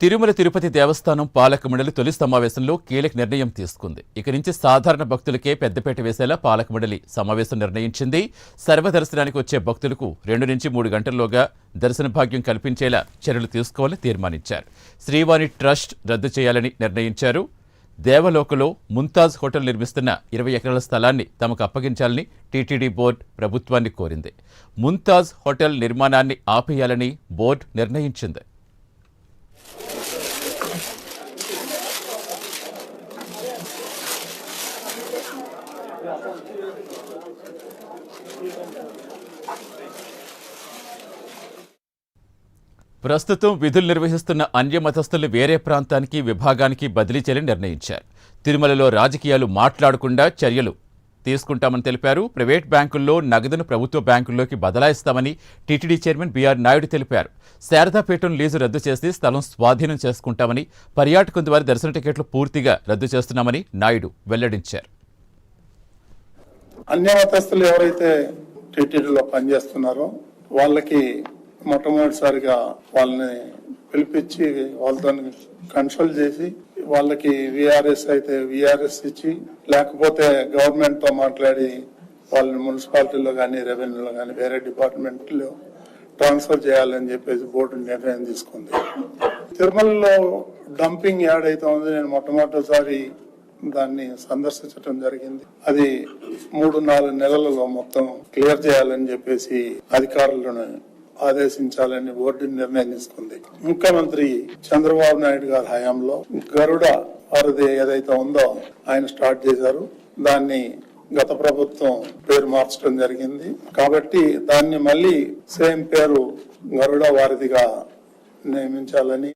తిరుమల తిరుపతి దేవస్థానం పాలక మండలి తొలి సమావేశంలో కీలక నిర్ణయం తీసుకుంది. ఇక నుంచి సాధారణ భక్తులకే పెద్దపేట వేసేలా పాలక మండలి సమావేశం నిర్ణయించింది. సర్వదర్శనానికి వచ్చే భక్తులకు రెండు నుంచి మూడు గంటల్లోగా దర్శన భాగ్యం కల్పించేలా చర్యలు తీసుకోవాలని తీర్మానించారు. శ్రీవాణి ట్రస్ట్ రద్దు చేయాలని నిర్ణయించారు. దేవలోకలో ముంతాజ్ హోటల్ నిర్మిస్తున్న ఇరవై ఎకరాల స్థలాన్ని తమకు అప్పగించాలని టీటీడీ బోర్డు ప్రభుత్వాన్ని కోరింది. ముంతాజ్ హోటల్ నిర్మాణాన్ని ఆపేయాలని బోర్డు నిర్ణయించింది. ప్రస్తుతం విధులు నిర్వహిస్తున్న అన్య మతస్థులు వేరే ప్రాంతానికి విభాగానికి బదిలీ చేయాలని నిర్ణయించారు. తిరుమలలో రాజకీయాలు మాట్లాడకుండా చర్యలు తీసుకుంటామని తెలిపారు. ప్రైవేట్ బ్యాంకుల్లో నగదును ప్రభుత్వ బ్యాంకుల్లోకి బదలాయిస్తామని టీటీడీ చైర్మన్ బీఆర్ నాయుడు తెలిపారు. శారదాపేటను లీజు రద్దు చేసి స్థలం స్వాధీనం చేసుకుంటామని పర్యాటకుల ద్వారా దర్శన టికెట్లు పూర్తిగా రద్దు చేస్తున్నామని నాయుడు వెల్లడించారు. అన్యమతస్తులు ఎవరైతే టీటీడీలో పనిచేస్తున్నారో వాళ్ళకి మొట్టమొదటిసారిగా వాళ్ళని పిలిపించి వాళ్ళతో కన్సల్ట్ చేసి వాళ్ళకి విఆర్ఎస్ అయితే విఆర్ఎస్ ఇచ్చి లేకపోతే గవర్నమెంట్తో మాట్లాడి వాళ్ళని మున్సిపాలిటీలో కానీ రెవెన్యూలో కానీ వేరే డిపార్ట్మెంట్లో ట్రాన్స్ఫర్ చేయాలని చెప్పేసి బోర్డు నిర్ణయం తీసుకుంది. తిరుమలలో డంపింగ్ యాడ్ అయితే ఉంది. నేను మొట్టమొదటిసారి దాన్ని సందర్శించడం జరిగింది. అది మూడు నాలుగు నెలలలో మొత్తం క్లియర్ చేయాలని చెప్పేసి అధికారులను ఆదేశించాలని బోర్డు నిర్ణయం తీసుకుంది ముఖ్యమంత్రి చంద్రబాబు నాయుడు గారి హయాంలో గరుడ వారిది ఏదైతే ఉందో ఆయన స్టార్ట్ చేశారు. దాన్ని గత ప్రభుత్వం పేరు మార్చడం జరిగింది. కాబట్టి దాన్ని మళ్ళీ సేమ్ పేరు గరుడ వారిదిగా నియమించాలని